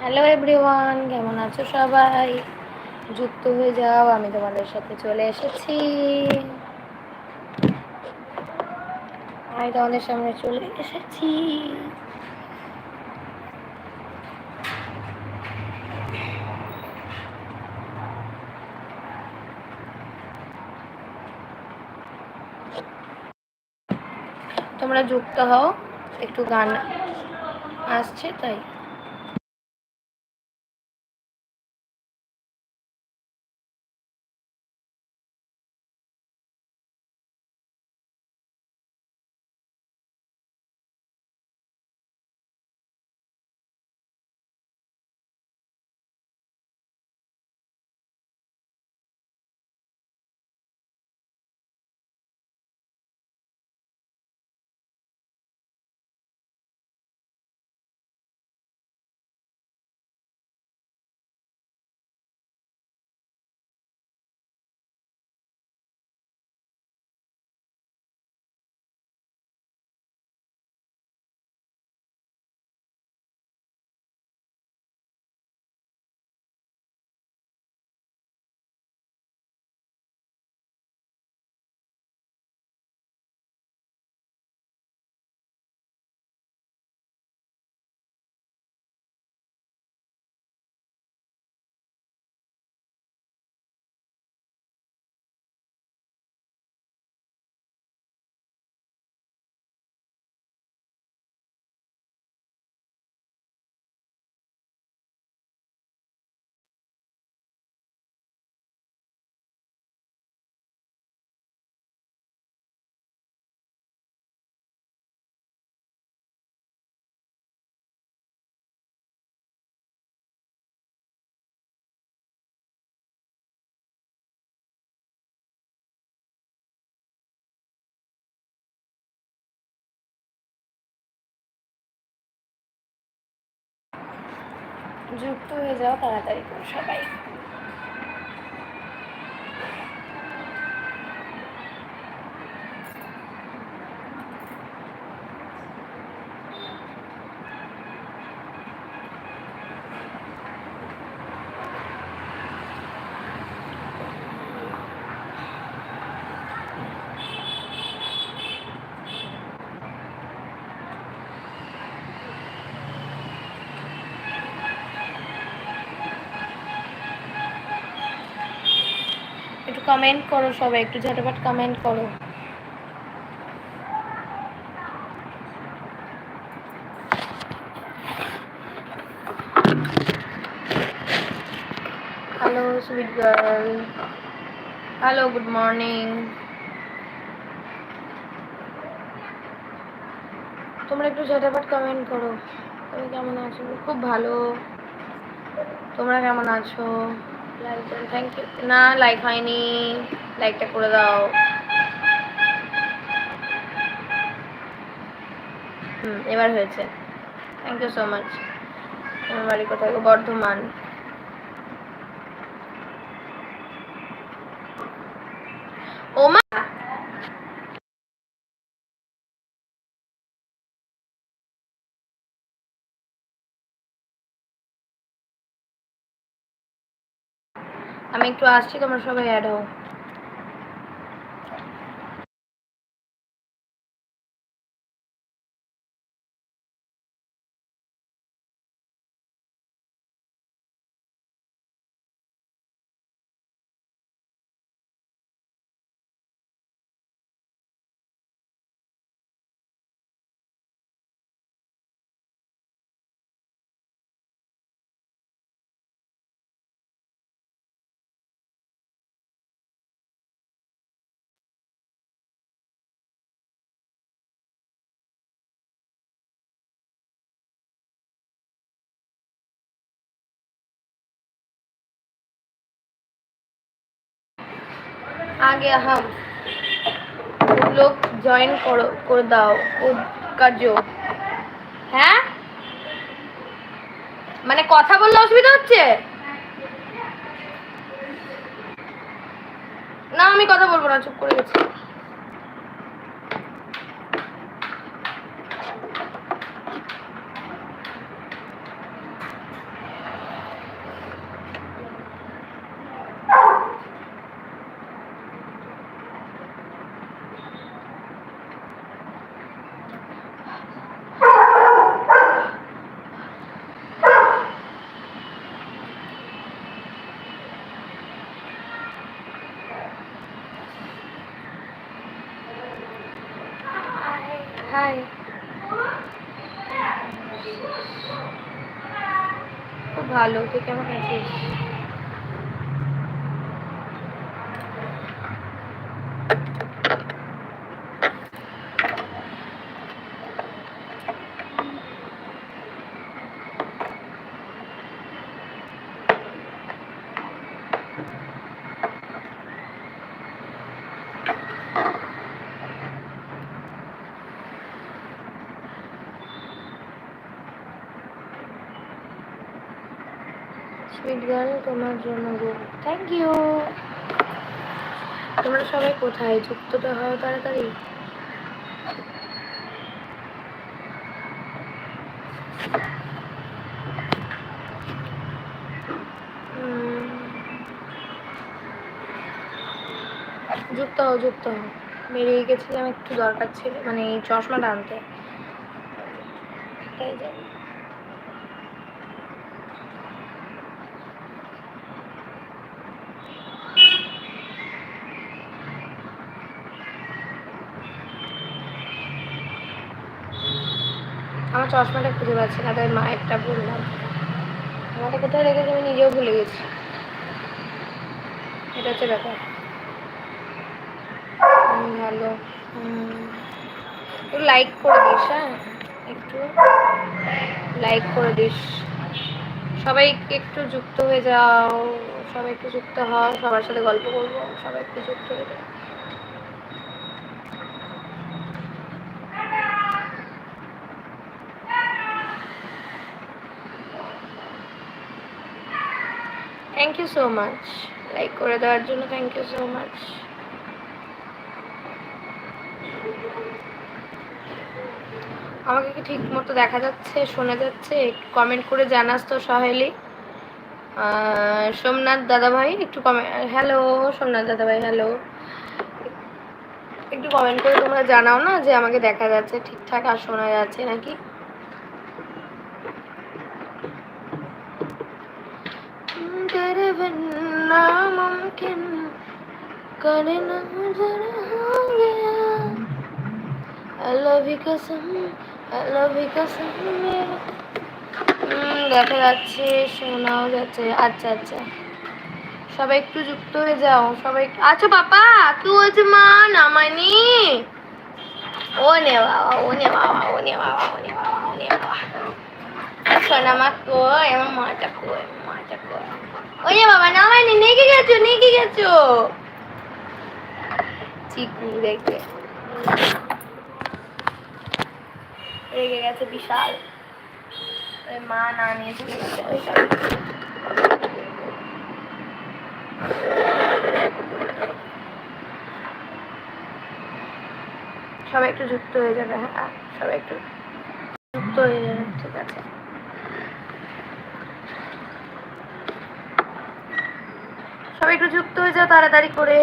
Hello everyone কেমন আছো সবাই? যুক্ত হয়ে যাও, আমি তোমাদের সাথে চলে এসেছি। আমি তোমাদের সামনে চলে এসেছি। তোমরা যুক্ত হও, একটু গান আসছে, তাই। যুক্ত হয়ে যাও তাড়াতাড়ি করে সবাই। একটু কমেন্ট করো সবাই, একটু ঝটপট কমেন্ট করো। Hello sweet girl hello good morning তোমরা একটু ঝটপট কমেন্ট করো। তুমি কেমন আছো? খুব ভালো। তোমরা কেমন আছো? থ্যাংক ইউ না লাইক হয়নি লাইকটা করে দাও। হুম, এবার হয়েছে। থ্যাংক ইউ সো মাচ আমার বাড়ি কোথায়? বর্ধমান ও মা আমি একটু আসছি তোমরা সবাই অ্যাড হও। आगे हम तुम लोग ज्वाइन करो कर दाओ কার্য হ্যাঁ মানে কথা বললে অসুবিধা হচ্ছে না আমি কথা বলবো না চুপ করে গেছি কেমন আছিস? সুইট গার্ল তোমার জন্য গো। থ্যাংক ইউ তোমরা সবাই কোথায়? যুক্ত তো হও তাড়াতাড়ি। যুক্ত হও যুক্ত হও। বেরিয়ে গেছিলাম একটু দরকার ছিল মানে চশমাটা আনতে। তাই যাই আমার চশমাটা খুঁজে পাচ্ছি না, তাই মায়েরটা বললাম। আমারটা কোথায় রেখেছি আমি নিজেও ভুলে গেছি। এটা হচ্ছে ব্যাপার। ভালো একটু লাইক করে দিস হ্যাঁ? একটু লাইক করে দিস। সবাই একটু যুক্ত হয়ে যাও, সবাই একটু যুক্ত হও, সবার সাথে গল্প করব, সবাই একটু যুক্ত হয়ে যাও। Thank you so much like করে দেওয়ার জন্য থ্যাংক ইউ সো মাচ আমাকে কি ঠিক মতো দেখা যাচ্ছে, শোনা যাচ্ছে? কমেন্ট করে জানাস তো সহেলি। সোমনাথ দাদাভাই, একটু কমেন্ট হ্যালো সোমনাথ দাদাভাই হ্যালো একটু কমেন্ট করে তোমরা জানাও না যে আমাকে দেখা যাচ্ছে ঠিকঠাক আর শোনা যাচ্ছে নাকি? बिना मुमकिन करना जरा हो गया I love you कसम I love you कसम मेरा হুম, দেখা যাচ্ছে শোনাও যাচ্ছে আচ্ছা আচ্ছা সবাই একটু যুক্ত হয়ে যাও সবাই একটু- আচ্ছা বাবা কি হয়েছে মা নামায়নি ও নে বাবা ও নে বাবা ও নে বাবা ও নে বাবা ও নে বাবা সোনা মা কই আমার মাটা কই আমার মাটা কই ওরে বাবা নামায়নি নেগে গেছো নেগে গেছো। চিকু দেখে। রেগে গেছে বিশাল। মা, না, নিয়ে। সবাই একটু যুক্ত হয়ে যাবে হ্যাঁ? সবাই একটু যুক্ত হয়ে যাবে, ঠিক আছে। একটু যুক্ত হয়ে যাও তাড়াতাড়ি করে।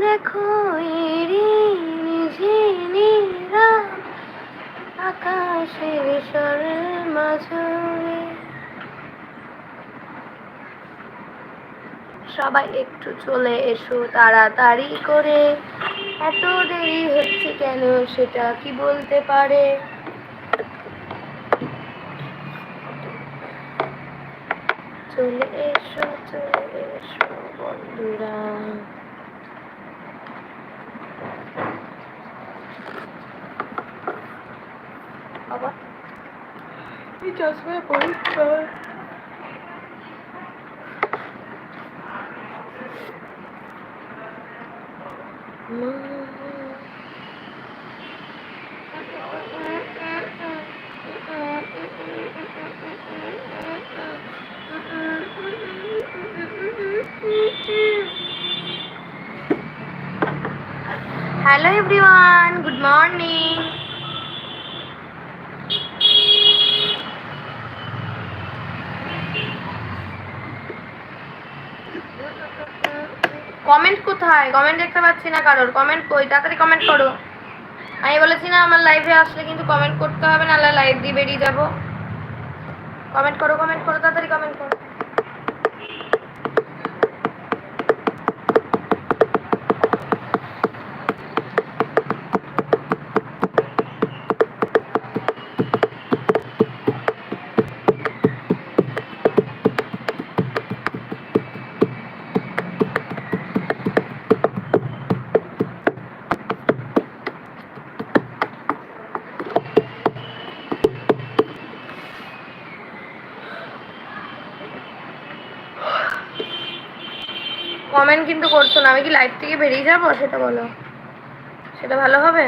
দেখো এরি সবাই একটু চলে এসো তাড়াতাড়ি করে। এত দেরি হচ্ছে কেন সেটা কি বলতে পারে? চলে এসো চলে এসো বন্ধুরা। বাবা এই চশমায় পরিষ্কার hello everyone good morning comment কোথায় কমেন্ট দেখতে পাচ্ছি না কারোর। কমেন্ট কই? তাড়াতাড়ি কমেন্ট করো। আমি বলেছি না, আমার লাইভে আসলে কিন্তু কমেন্ট করতে হবে, নাহলে লাইভ দিয়ে বেরিয়ে যাব। কমেন্ট করো কমেন্ট করো, তাড়াতাড়ি কমেন্ট করো। কমেন্ট কিন্তু করছ না। আমি কি লাইভ থেকে বেরিয়ে যাব? সেটা বলো। সেটা ভালো হবে?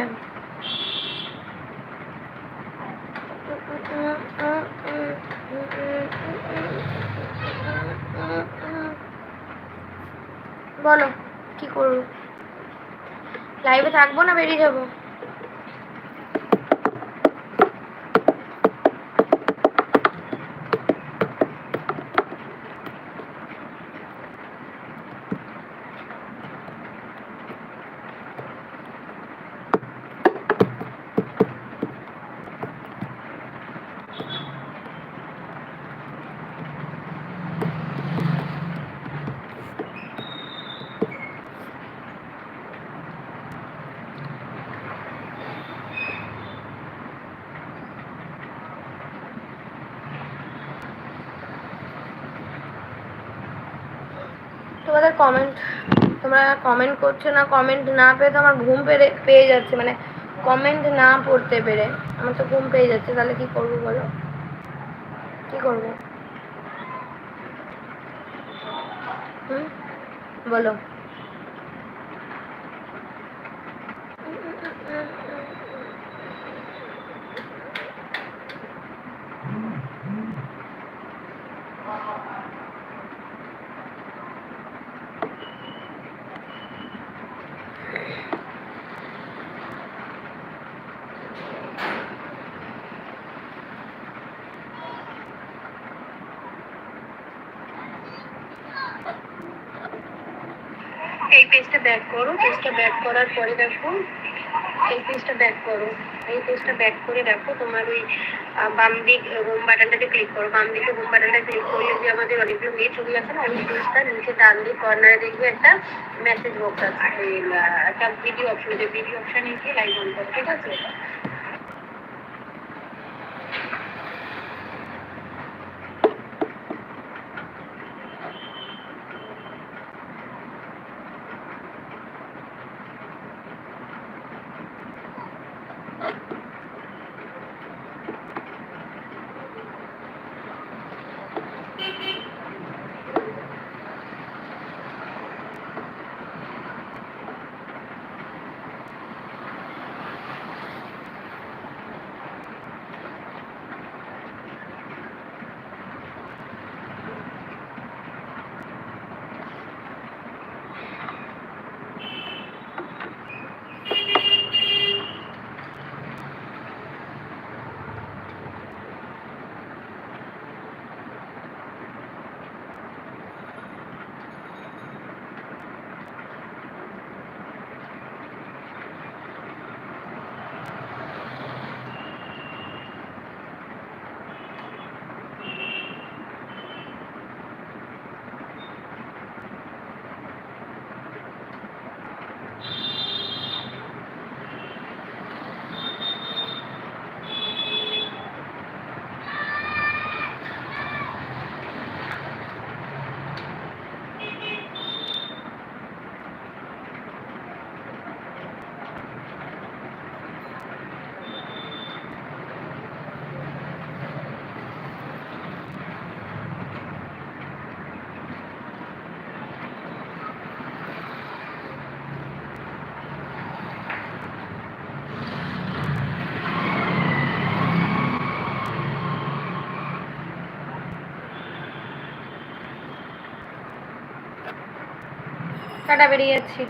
বলো, কি করব? লাইভে থাকব না বেরিয়ে যাব তোমাদের কমেন্ট তোমরা কমেন্ট করছ না কমেন্ট না পেয়ে তো আমার ঘুম পেরে পেয়ে যাচ্ছে মানে কমেন্ট না পড়তে পেরে আমার তো ঘুম পেয়ে যাচ্ছে, তাহলে কি করব বলো? কি করব? হুম? বলো। এই পেজটা ব্যাক করো, পেজটা ব্যাক করার পরে দেখো, এই পেজটা ব্যাক করো। এই পেজটা ব্যাক করে দেখো, তোমার ওই বাম দিক হোম বাটনটাতে ক্লিক করো। বাম দিকে হোম বাটনটা ক্লিক করলে যে আমাদের অনেকগুলো মেয়ে ছবি আছে না, ওই পেজটা নিচে ডান দিক কর্নারে দেখবে একটা মেসেজ বক্স আছে। একটা ভিডিও অপশন ভিডিও অপশনে গিয়ে লাইভ অন করো, ঠিক আছে? টাটা বেরিয়ে যাচ্ছি।